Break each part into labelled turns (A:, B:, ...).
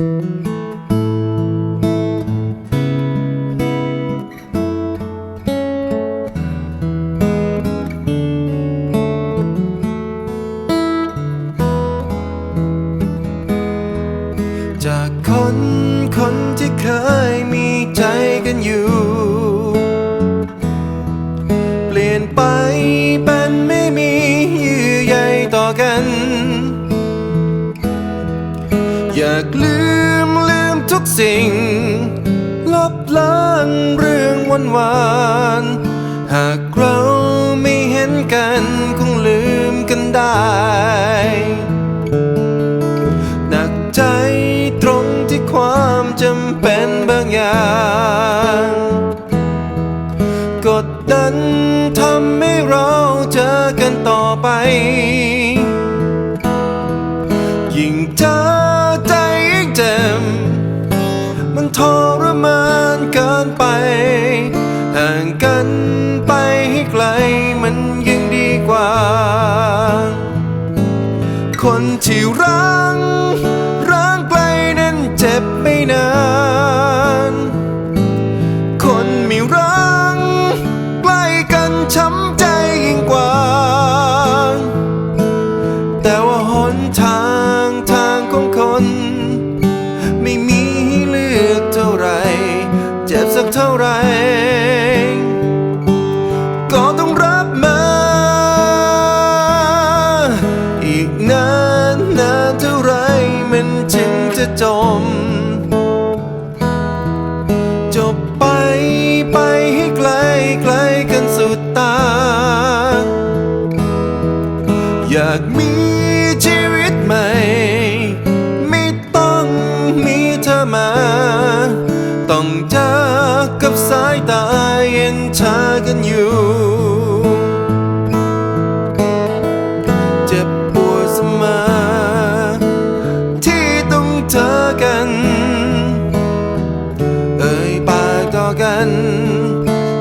A: จากคนคนที่เคยมีใจกันอยู่ เปลี่ยนไป มทุกสิ่งลบล้างเรื่องวันวานหากเราไม่เห็นกันคงลืมกันได้หนักใจตรงที่ความจำเป็นบางอย่างกดดันทำให้เราเจอกันต่อไป ยิ่งเจอันไปให้ไกลมันยิ่งดีกว่า คนที่รังรังไกลนั้นเจ็บไม่นาน คนมีรังใกล้กันช้ำใจยิ่งกว่า แต่ว่าหนทางทางของคน ไม่มีให้เลือกเท่าไร เจ็บสักเท่าไร จะจม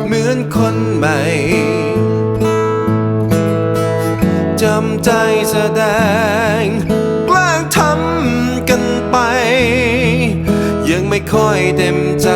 A: เหมือนคนใหม่ จำใจแสดง กล้งทำกันไป ยังไม่ค่อยเต็มใจ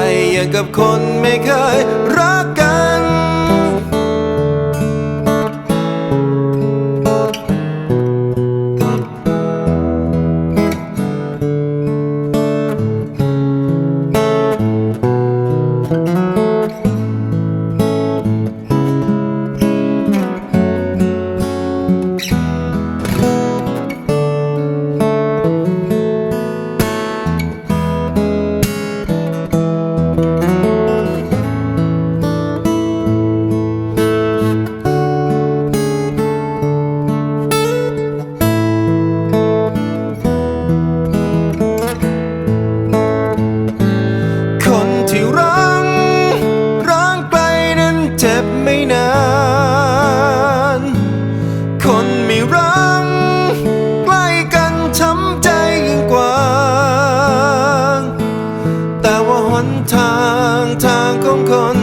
A: ไม่รังใกล้กันช้ำใจยิ่งกว่า แต่ว่าหนทางทางของคน